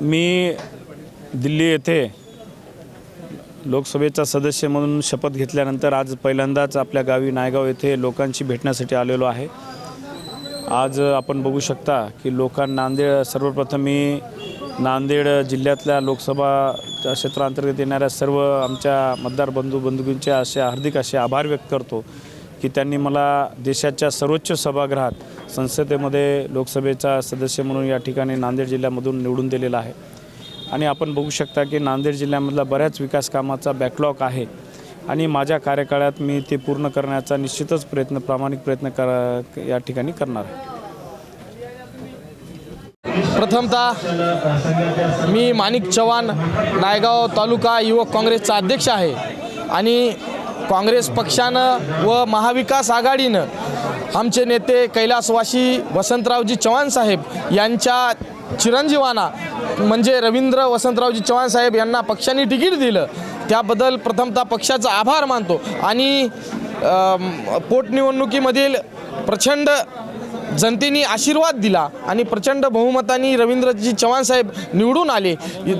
मी दिल्ली येथे लोकसभेचा सदस्य म्हणून शपथ घेतल्यानंतर आज पहिल्यांदाच आपल्या गावी नायगाव येथे लोकांशी भेटण्यासाठी आलेलो आहे. आज आपण बघू शकता की लोकांना नांदेड सर्वप्रथम मी नांदेड जिल्ह्यातल्या लोकसभा क्षेत्रांतर्गत येणाऱ्या सर्व आमच्या मतदार बंधू बंधूंचे असे हार्दिक असे आभार व्यक्त करतो. की त्यांनी मला देशाच्या सर्वोच्च सभागृहात संसदेमध्ये लोकसभेचा सदस्य म्हणून या ठिकाणी नांदेड जिल्ह्यामधून निवडून दिलेला आहे. आणि आपण बघू शकता की नांदेड जिल्ह्यामधला बऱ्याच विकास कामाचा बॅकलॉग आहे. आणि माझ्या कार्यकाळात मी ते पूर्ण करण्याचा निश्चितच प्रयत्न प्रामाणिक प्रयत्न करा या ठिकाणी करणार आहे. प्रथमतः मी माणिक चव्हाण नायगाव तालुका युवक काँग्रेसचा अध्यक्ष आहे. आणि काँग्रेस पक्षानं व महाविकास आघाडीनं आमचे नेते कैलासवासी वसंतरावजी चव्हाण साहेब यांच्या चिरंजीवाना म्हणजे रवींद्र वसंतरावजी चव्हाण साहेब यांना पक्षाने तिकीट दिलं. त्याबद्दल प्रथमतः पक्षाचा आभार मानतो. आणि पोटनिवडणुकीमधील प्रचंड जनतेने आशीर्वाद दिला आणि प्रचंड बहुमताने रवींद्रजी चव्हाण साहेब निवडून आले.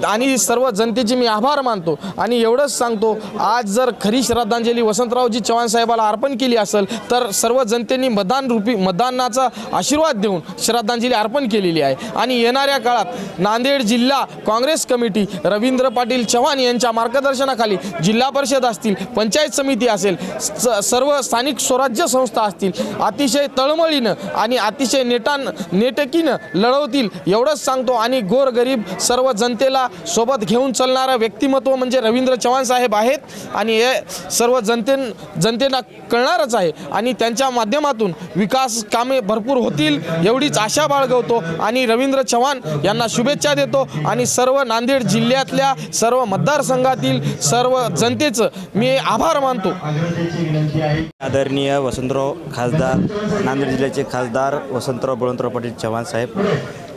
आणि सर्व जनतेचे मी आभार मानतो. आणि एवढंच सांगतो आज जर खरी श्रद्धांजली वसंतरावजी चव्हाण साहेबाला अर्पण केली असेल तर सर्व जनतेने मतदान रूपी मतदानाचा आशीर्वाद देऊन श्रद्धांजली अर्पण केलेली आहे. आणि येणाऱ्या काळात नांदेड जिल्हा काँग्रेस कमिटी रवींद्र पाटील चव्हाण यांच्या मार्गदर्शनाखाली जिल्हा परिषद असतील पंचायत समिती असेल स- सर्व स्थानिक स्वराज्य संस्था असतील अतिशय तळमळीनं आणि अतिशय नेटान नेटकीनं लढवतील एवढंच सांगतो. आणि गोरगरीब सर्व जनतेला सोबत घेऊन चालणारं व्यक्तिमत्व म्हणजे रवींद्र चव्हाण साहेब आहेत. आणि हे सर्व जनते जनतेला कळणारच आहे. आणि त्यांच्या माध्यमातून विकास कामे भरपूर होतील एवढीच आशा बाळगवतो. आणि रवींद्र चव्हाण यांना शुभेच्छा देतो. आणि सर्व नांदेड जिल्ह्यातल्या सर्व मतदारसंघातील सर्व जनतेचं मी आभार मानतो. आदरणीय वसंतराव खासदार नांदेड जिल्ह्याचे खासदार वसंतराव बळवंतराव पाटील चव्हाण साहेब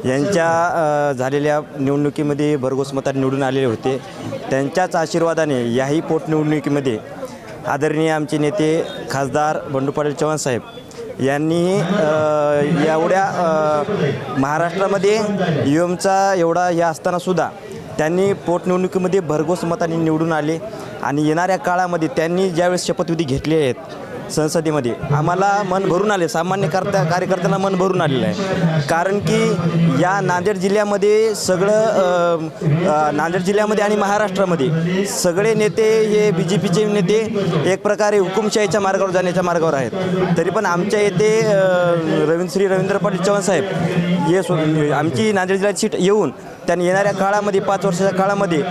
यांच्या झालेल्या निवडणुकीमध्ये भरघोस मतात निवडून आलेले होते. त्यांच्याच आशीर्वादाने याही पोटनिवडणुकीमध्ये आदरणीय आमचे नेते खासदार बंडू पाटील चव्हाण साहेब यांनी एवढ्या महाराष्ट्रामध्ये महाराष्ट्रामध्ये युएमचा एवढा हे असतानासुद्धा त्यांनी पोटनिवडणुकीमध्ये भरघोस मताने निवडून आले. आणि येणाऱ्या काळामध्ये त्यांनी ज्यावेळेस शपथविधी घेतले आहेत संसदेमध्ये. आम्हाला मन भरून आले. सामान्य करता कार्यकर्त्यांना मन भरून आलेलं आहे. कारण की या नांदेड जिल्ह्यामध्ये सगळं नांदेड जिल्ह्यामध्ये आणि महाराष्ट्रामध्ये सगळे नेते हे बी जे पीचे नेते एक प्रकारे हुकुमशाहीच्या मार्गावर जाण्याच्या मार्गावर आहेत. तरी पण आमच्या येथे रवींद्र श्री रवींद्र पाटील चव्हाण साहेब हे सो- आमची नांदेड जिल्ह्याची सीट येऊन त्यांनी येणाऱ्या काळामध्ये पाच वर्षाच्या काळामध्ये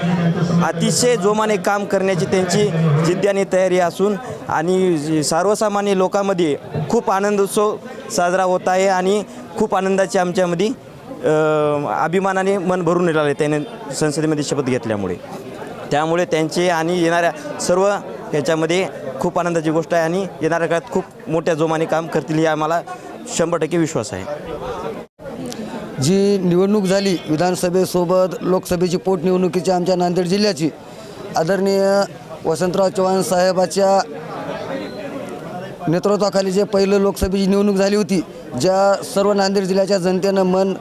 अतिशय जोमाने काम करण्याची त्यांची जिद्द आणि तयारी असून आणि सर्वसामान्य लोकांमध्ये खूप आनंद उत्सव साजरा होत आहे आणि खूप आनंदाचे आमच्यामध्ये अभिमानाने मन भरून येणार आहे त्याने संसदेमध्ये शपथ घेतल्यामुळे. त्यामुळे त्यांचे आणि येणाऱ्या सर्व याच्यामध्ये खूप आनंदाची गोष्ट आहे आणि येणाऱ्या काळात खूप मोठ्या जोमाने काम करतील हे आम्हाला शंभर टक्के विश्वास आहे. जी निवडणूक झाली विधानसभेसोबत लोकसभेची पोटनिवडणुकीची आमच्या नांदेड जिल्ह्याची आदरणीय वसंतराव चव्हाण साहेबाच्या नेतृत्वाखाली जे पहिलं लोकसभेची निवडणूक झाली होती ज्या सर्व नांदेड जिल्ह्याच्या जनतेनं मन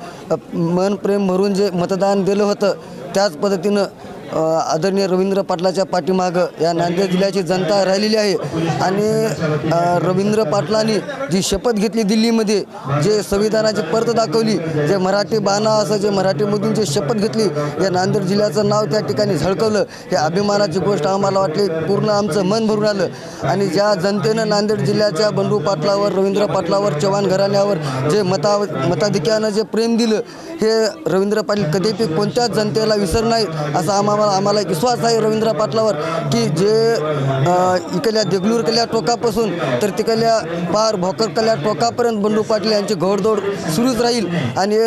मन प्रेम भरून जे मतदान दिलं होतं त्याच पद्धतीनं आदरणीय रवींद्र पाटलाच्या पाठीमागं या नांदेड जिल्ह्याची जनता राहिलेली आहे. आणि रवींद्र पाटलांनी जी शपथ घेतली दिल्लीमध्ये जे संविधानाची परत दाखवली जे मराठी बाणा असं जे मराठीमधून जे शपथ घेतली या नांदेड जिल्ह्याचं नाव त्या ठिकाणी झळकवलं हे अभिमानाची गोष्ट आम्हाला वाटली पूर्ण आमचं मन भरून आलं. आणि ज्या जनतेनं नांदेड जिल्ह्याच्या बंडू पाटलावर रवींद्र पाटलावर चव्हाण घराण्यावर जे मता मताधिक्यानं जे प्रेम दिलं हे रवींद्र पाटील कधीपी कोणत्याच जनतेला विसर नाहीत असं आम्हाला आम्हाला एक विश्वास आहे रवींद्र पाटलावर की जे इकडल्या देगलूर कल्या टोकापासून तर तिकडल्या पार भोकरकल्या टोकापर्यंत बंडू पाटील यांची घोडदौड सुरूच राहील. आणि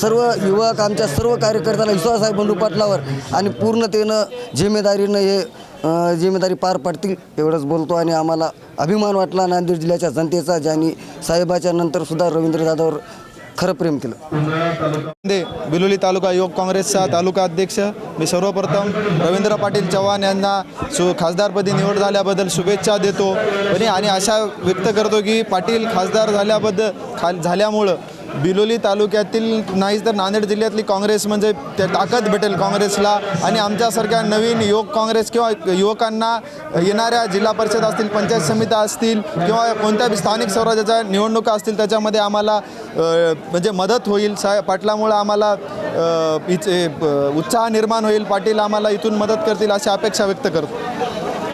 सर्व युवक आमच्या सर्व कार्यकर्त्यांना विश्वास आहे बंडू पाटलावर. आणि पूर्णतेनं जिम्मेदारीनं हे जिम्मेदारी पार पाडतील एवढंच बोलतो. आणि आम्हाला अभिमान वाटला नांदेड जिल्ह्याच्या जनतेचा ज्यांनी साहेबाच्या नंतरसुद्धा रवींद्र जाधव खरं प्रेम केलं. दे बिलोली तालुका युवक काँग्रेसचा तालुका अध्यक्ष मी सर्वप्रथम रवींद्र पाटील चव्हाण यांना सु खासदारपदी निवड झाल्याबद्दल शुभेच्छा देतो. आणि आशा व्यक्त करतो की पाटील खासदार झाल्याबद्दल खा झाल्यामुळं बिलोली तालुक्यातील नाही तर नांदेड जिल्ह्यातली काँग्रेस म्हणजे ते ताकद भेटेल काँग्रेसला आणि आमच्यासारख्या नवीन युवक काँग्रेस किंवा युवकांना येणाऱ्या जिल्हा परिषद असतील पंचायत समित्या असतील किंवा कोणत्या स्थानिक स्वराज्याच्या निवडणुका असतील त्याच्यामध्ये आम्हाला म्हणजे मदत होईल. सा पाटलामुळं आम्हाला इथे, उत्साह निर्माण होईल. पाटील आम्हाला इथून मदत करतील अशी अपेक्षा व्यक्त करतो.